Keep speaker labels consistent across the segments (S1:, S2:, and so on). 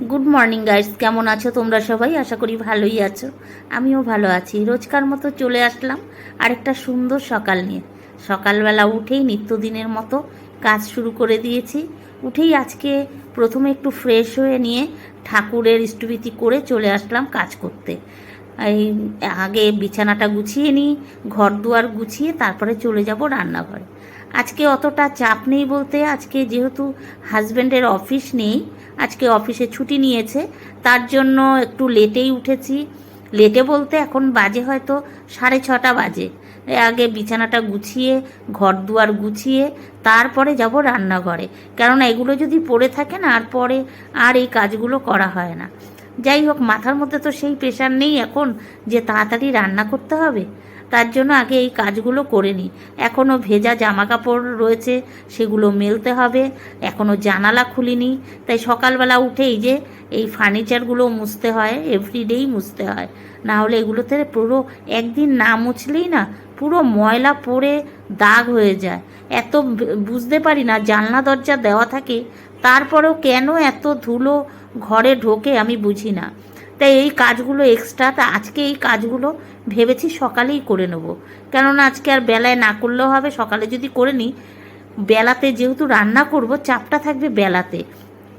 S1: Good morning guys কেমন আছো তোমরা সবাই? আশা করি ভালোই আছো। আমিও ভালো আছি। রোজকার মতো চলে আসলাম আরেকটা সুন্দর সকাল নিয়ে। সকালবেলা উঠেই নিত্যদিনের মতো কাজ শুরু করে দিয়েছি। উঠেই আজকে প্রথমে একটু ফ্রেশ হয়ে নিয়ে ঠাকুরের ইষ্টবিতি করে চলে আসলাম কাজ করতে। এই, আগে বিছানাটা গুছিয়ে নিই, ঘর দুয়ার গুছিয়ে তারপরে চলে যাব রান্নাঘরে। আজকে অতটা চাপ নেই বলতে, আজকে যেহেতু হাজব্যান্ডের অফিস নেই, আজকে অফিসে ছুটি নিয়েছে, তার জন্য একটু লেটেই উঠেছি। লেটে বলতে এখন বাজে হয়তো সাড়ে ছটা বাজে। আগে বিছানাটা গুছিয়ে, ঘর দুয়ার গুছিয়ে, তারপরে যাব রান্নাঘরে। কেননা এগুলো যদি পড়ে থাকে না, আর পরে আর এই কাজগুলো করা হয় না। যাই হোক, মাথার মধ্যে তো সেই প্রেশার নেই এখন যে তাড়াতাড়ি রান্না করতে হবে। তার জন্য আগে এই কাজগুলো করে নিই এখনও ভেজা জামা কাপড় রয়েছে, সেগুলো মেলতে হবে। এখনও জানালা খুলিনি। তাই সকালবেলা উঠেই যে এই ফার্নিচারগুলো মুছতে হয় এভরিডেই মুছতে হয়। না হলে এগুলোতে পুরো একদিন না মুছলেই না পুরো ময়লা পড়ে দাগ হয়ে যায়। এত বুঝতে পারি না জানলা দরজা দেওয়া থাকে, তারপরেও কেন এত ধুলো ঘরে ঢোকে আমি বুঝি না। তাই এই কাজগুলো এক্সট্রা তা আজকে এই কাজগুলো ভেবেছি সকালেই করে নেব। কেননা আজকে আর বেলায় না করলেও হবে, সকালে যদি করে নিই, বেলাতে যেহেতু রান্না করব, চাপটা থাকবে বেলাতে।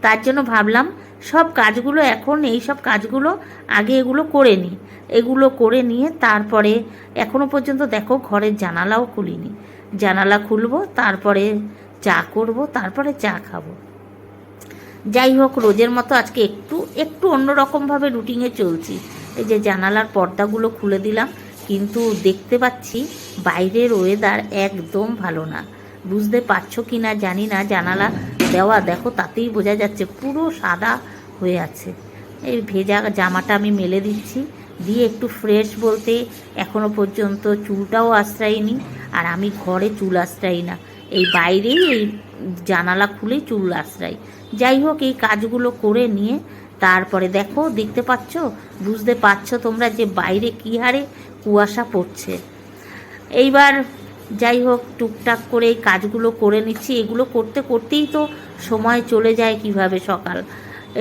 S1: তার জন্য ভাবলাম সব কাজগুলো এখন, এই সব কাজগুলো আগে এগুলো করে নিই। এগুলো করে নিয়ে তারপরে এখনও পর্যন্ত দেখো ঘরের জানালাও খুলিনি। জানালা খুলবো, তারপরে চা করব, তারপরে চা খাব। যাই হোক রোজের মতো আজকে একটু একটু অন্যরকমভাবে রুটিনে চলছি। এই যে জানালার পর্দাগুলো খুলে দিলাম, কিন্তু দেখতে পাচ্ছি বাইরের ওয়েদার একদম ভালো না। বুঝতে পারছ কি না জানি না, জানালা দেওয়া দেখো, তাতেই বোঝা যাচ্ছে পুরো সাদা হয়ে আছে। এই ভেজা জামাটা আমি মেলে দিচ্ছি, দিয়ে একটু ফ্রেশ বলতে এখনও পর্যন্ত চুলটাও আশ্রাইনি আর আমি ঘরে চুল আশ্রাই না। এই বাইরেই এই জানালা খুলেই চুল আশ্রাই যাই হোক, এই কাজগুলো করে নিয়ে তারপরে দেখো, দেখতে পাচ্ছ? বুঝতে পারছ তোমরা যে বাইরে কী হারে কুয়াশা পড়ছে। এইবার যাই হোক, টুকটাক করে এই কাজগুলো করে নিচ্ছি। এগুলো করতে করতেই তো সময় চলে যায় কীভাবে সকাল।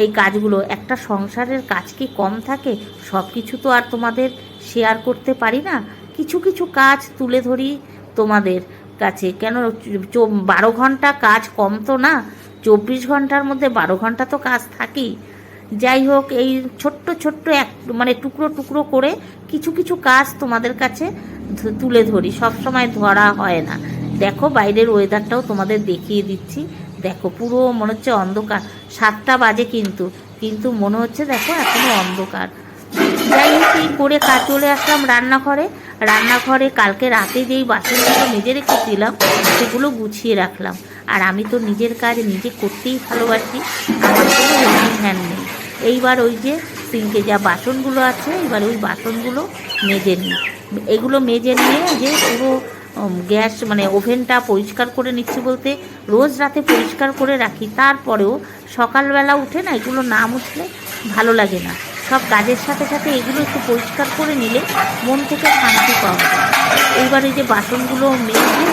S1: এই কাজগুলো, একটা সংসারের কাজ কি কম থাকে? সব কিছু তো আর তোমাদের শেয়ার করতে পারি না। কিছু কিছু কাজ তুলে ধরি তোমাদের কাছে। কেন বারো ঘণ্টা কাজ কম তো না? চব্বিশ ঘণ্টার মধ্যে বারো ঘণ্টা তো কাজ থাকেই। যাই হোক, এই ছোট্ট ছোট্ট এক মানে টুকরো টুকরো করে কিছু কিছু কাজ তোমাদের কাছে তুলে ধরি। সব সময় ধরা হয় না। দেখো, বাইরের ওয়েদারটাও তোমাদের দেখিয়ে দিচ্ছি। দেখো, পুরো মনে হচ্ছে অন্ধকার। সাতটা বাজে কিন্তু কিন্তু মনে হচ্ছে দেখো এখনও অন্ধকার। যাই হোক, এই করে কাজ চলে আসলাম রান্নাঘরে। রান্নাঘরে কালকে রাতে যেই বাসনগুলো মেজে রেখেছিলাম, সেগুলো গুছিয়ে রাখলাম। আর আমি তো নিজের কাজ নিজে করতেই ভালোবাসি। আমার কোনো হেল্পিং নেই। এইবার ওই যে সিঙ্কে যা বাসনগুলো আছে এবার ওই বাসনগুলো মেজে নিই। এগুলো মেজে নিয়ে যে পুরো গ্যাস মানে ওভেনটা পরিষ্কার করে নিচ্ছি বলতে রোজ রাতে পরিষ্কার করে রাখি। তারপরেও সকালবেলা উঠে না এগুলো না মুছলে ভালো লাগে না। সব কাজের সাথে সাথে এগুলো একটু পরিষ্কার করে নিলে মন থেকে শান্তি পাওয়া যায়। এইবার এই যে বাসনগুলো মেজে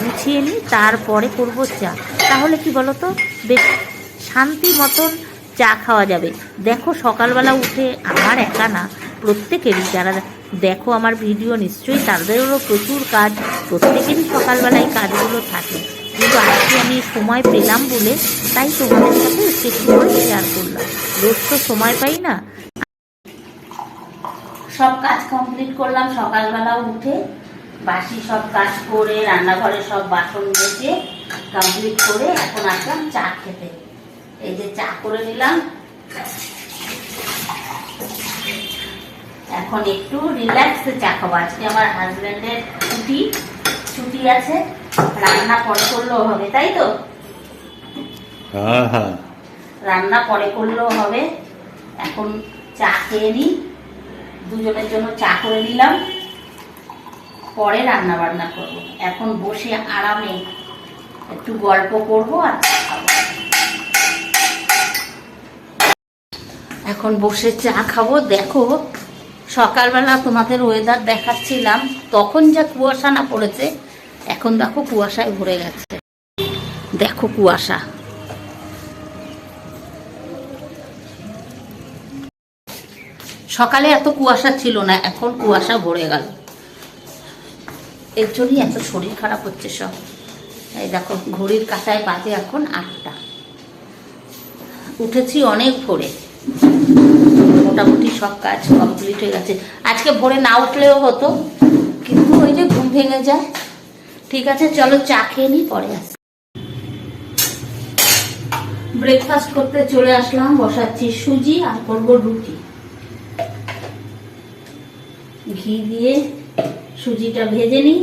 S1: গুছিয়ে নিই, তারপরে করব চা। তাহলে কি বলো তো বেশ শান্তি মতন চা খাওয়া যাবে। দেখো, সকালবেলা উঠে আমার একা না, প্রত্যেকেরই যারা দেখো আমার ভিডিও, নিশ্চয়ই তাদেরও প্রচুর কাজ। প্রত্যেকেরই সকালবেলায় কাজগুলো থাকে। কিন্তু আজকে আমি সময় পেলাম বলে তাই তোমাদের সাথে একটু শেয়ার করলাম। রোজ তো সময় পাই না। সব কাজ কমপ্লিট করলাম, সকালবেলা উঠে বাসি সব কাজ করে রান্নাঘরে সব বাসন মেজে কমপ্লিট করে এখন আসলাম চা খেতে। এই যে চা করে নিলাম। এখন একটু রিল্যাক্সে চা খাব। আজকে আমার হাজব্যান্ডের ছুটি ছুটি আছে রান্না পরে করলেও হবে তাই তো?
S2: হ্যাঁ হ্যাঁ।
S1: রান্না পরে করলেও হবে। এখন চা খেয়ে নিই। দুজনের জন্য চা করে নিলাম। পরে রান্না বান্না করব। এখন বসে আরামে একটু গল্প করব আর এখন বসে চা খাব। দেখো, সকালবেলা তোমাদের ওয়েদার দেখাচ্ছিলাম। তখন যা কুয়াশা না পড়েছে, এখন দেখো কুয়াশায় ভরে গেছে। দেখো কুয়াশা। সকালে এত কুয়াশা ছিল না, এখন কুয়াশা ভরে গেল। এর জন্যই এত শরীর খারাপ হচ্ছে সব। এই দেখো, ঘড়ির কাঁটায় বাজে এখন আটটা। উঠেছি অনেক ভোরে। মোটামুটি সব কাজ কমপ্লিট হয়ে গেছে। আজকে ভোরে না উঠলেও হতো, কিন্তু ওই যে ঘুম ভেঙে যায়। ঠিক আছে, চলো চা খেয়ে নিই, পরে আস ব্রেকফাস্ট করতে চলে আসলাম, বসাচ্ছি সুজি আর করব রুটি। ঘি দিয়ে সুজিটা ভেজে নিই।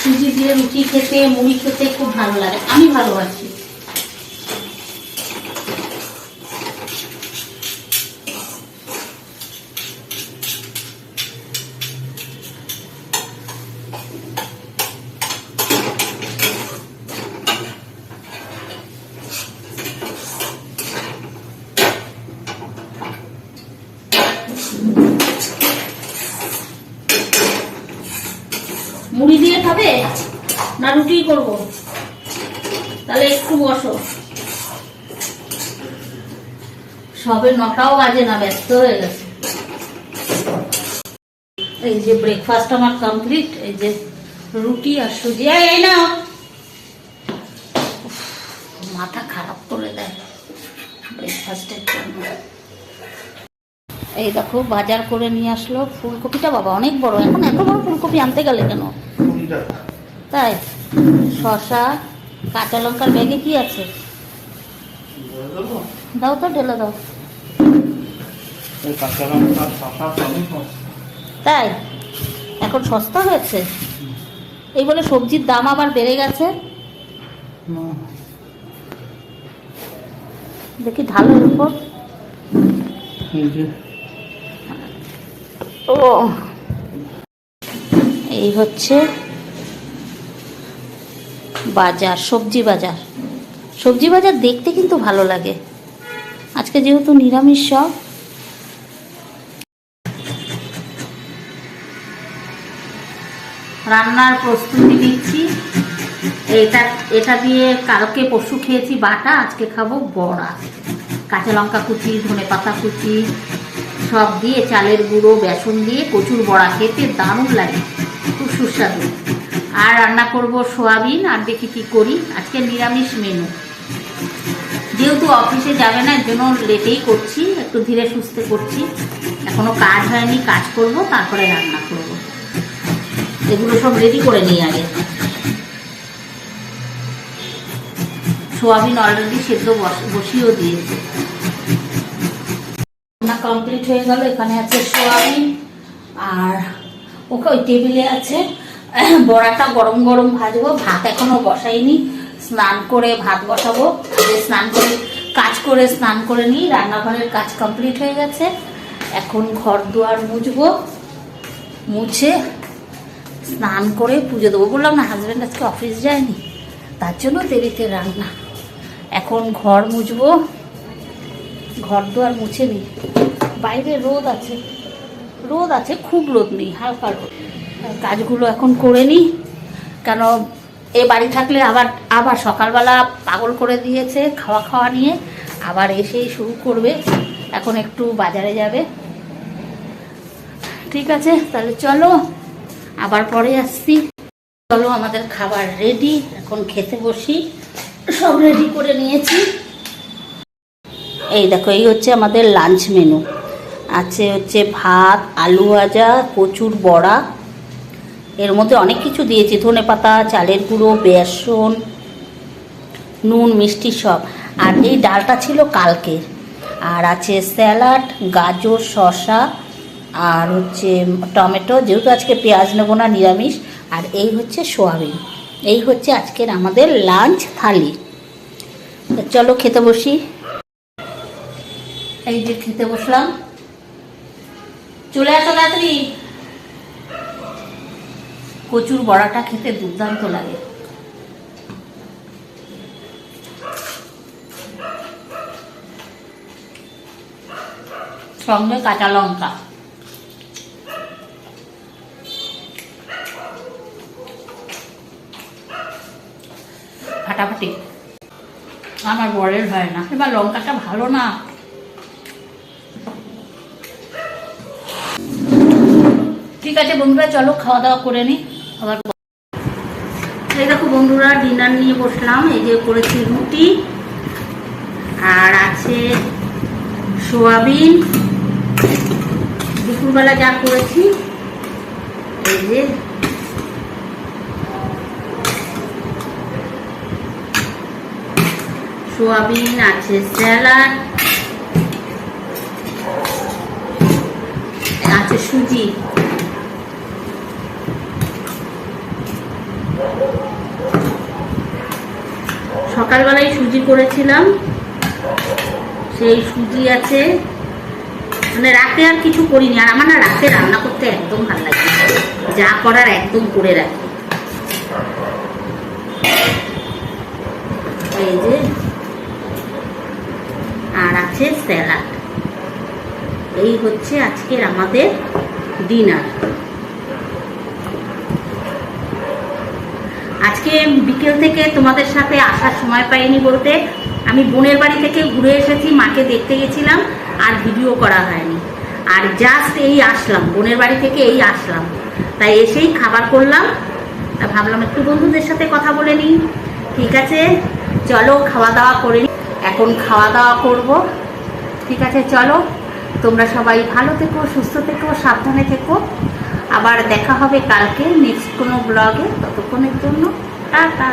S1: সুজি দিয়ে রুটি খেতে মুড়ি খেতে খুব ভালো লাগে। আমি ভালোবাসি মুড়ি দিয়ে খাবে না রুটি করব। তাহলে একটু বসো। সবে নটাও বাজে না ব্যস্ত হয়ে গেছে। এই যে ব্রেকফাস্ট আমার কমপ্লিট এই যে রুটি আর সুজি। এই, না মাথা খারাপ করে দেয় ব্রেকফাস্টের জন্য। এই দেখো বাজার করে নিয়ে আসলো ফুলকপিটা। বাবা অনেক বড়। এখন এত বড় ফুলকপি আনতে গেলে কেন? তাই? শশা কাঁচা লঙ্কার ব্যাগে কি আছে? দাও তো ঢেলে দাও। তাই? এখন সস্তা হয়েছে? এই বলে সবজির দাম আবার বেড়ে গেছে? দেখি ঢালের উপর। ও। এই হচ্ছে বাজার, সবজি বাজার। সবজি বাজার দেখতে কিন্তু ভালো লাগে। আজকে যেহেতু নিরামিষ সব। রান্নার প্রস্তুতি দিচ্ছি এটা এটা দিয়ে কালকে পশু খেয়েছি বাটা, আজকে খাব বড়া। কাঁচা লঙ্কা কুচি, ধনে পাতা কুচি, সব দিয়ে চালের গুঁড়ো, বেসন দিয়ে কচুর বড়া খেতে দারুণ লাগে। খুব সুস্বাদু। আর রান্না করব সোয়াবিন, আর দেখি কি করি। আজকে নিরামিষ মেনু যেহেতু অফিসে যাবে না, এর জন্য লেটেই করছি, একটু ধীরে সুস্থে করছি। এখনও কাজ হয়নি, কাজ করব, তারপরে রান্না করব। এগুলো সব রেডি করে নিই আগে। সোয়াবিন অলরেডি সেদ্ধ বস- বসিয়েও দিয়েছে। রান্না কমপ্লিট হয়ে গেল, এখানে আছে সোয়াবিন, আর ওকে ওই টেবিলে আছে বড়াটা গরম গরম ভাজবো, ভাত এখনও বসাইনি। স্নান করে ভাত বসাবো। স্নান করে, কাজ করে স্নান করে নিই, রান্নাঘরের কাজ কমপ্লিট হয়ে গেছে। এখন ঘর দুয়ার মুছবো, মুছে স্নান করে পুজো দেবো। বললাম না হাজব্যান্ড আজকে অফিস যায়নি, তার জন্য দেরিতে রান্না। এখন ঘর মুছবো, ঘর দুয়ার মুছে নিই। বাইরে রোদ আছে রোদ আছে, খুব রোদ নেই, হালকা রোদ। কাজগুলো এখন করে নিই। কেন, এ বাড়ি থাকলে আবার আবার সকালবেলা পাগল করে দিয়েছে খাওয়া খাওয়া নিয়ে, আবার এসেই শুরু করবে। এখন একটু বাজারে যাবে। ঠিক আছে, তাহলে চলো, আবার পরে আসছি। চলো, আমাদের খাবার রেডি এখন খেতে বসি। সব রেডি করে নিয়েছি। এই দেখো, এই হচ্ছে আমাদের লাঞ্চ মেনু আছে হচ্ছে ভাত, আলু ভাজা, কচুর বড়া। এর মধ্যে অনেক কিছু দিয়েছি, ধনে পাতা, চালের গুঁড়ো, বেসন, নুন, মিষ্টি সব। আর এই ডালটা ছিল কালকের আর আছে স্যালাড, গাজর, শসা, আর হচ্ছে টমেটো, যেহেতু আজকে পেঁয়াজ নেব না, নিরামিষ, আর এই হচ্ছে সোয়াবিন। এই হচ্ছে আজকের আমাদের লাঞ্চ থালি। চলো খেতে বসি। এই যে খেতে বসলাম। চলে আসো তাড়াতাড়ি কচুর বড়াটা খেতে দুর্দান্ত লাগে। সঙ্গে কাঁচা লঙ্কা। ফাটাফাটি। আমার বরের হয় না। এবার লঙ্কাটা ভালো না। ঠিক আছে বন্ধুরা, চলো খাওয়া দাওয়া করে নি। আবার এই দেখো বন্ধুরা ডিনার নিয়ে বসলাম। এই যে করেছি রুটি। আর আছে সোয়াবিন। দুপুরবেলা যা করেছি, এই যে সোয়াবিন, আছে স্যালাড, আছে সুজি। সকালবেলায় সুজি করেছিলাম। সেই সুজি আছে। মানে রাতে আর কিছু করিনি। আর আমার না রাতে রান্না করতে একদম ভালো লাগে যা করার একদম করে রাখি। এই যে, আর আছে স্যালাড। এই হচ্ছে আজকের আমাদের ডিনার। আজকে বিকেল থেকে তোমাদের সাথে আসার সময় পাইনি বলতে আমি বোনের বাড়ি থেকে ঘুরে এসেছি, মাকে দেখতে গেছিলাম, আর ভিডিও করা হয়নি। আর জাস্ট এই আসলাম, বোনের বাড়ি থেকে এই আসলাম। তাই এসেই খাবার করলাম। তা ভাবলাম একটু বন্ধুদের সাথে কথা বলে নিই। ঠিক আছে, চলো খাওয়া দাওয়া করে নিই। এখন খাওয়া দাওয়া করব। ঠিক আছে, চলো। তোমরা সবাই ভালো থেকো, সুস্থ থেকো, সাবধানে থেকো। আবার দেখা হবে কালকে নেক্সট কোনো ব্লগে ততক্ষণের জন্য টাটা।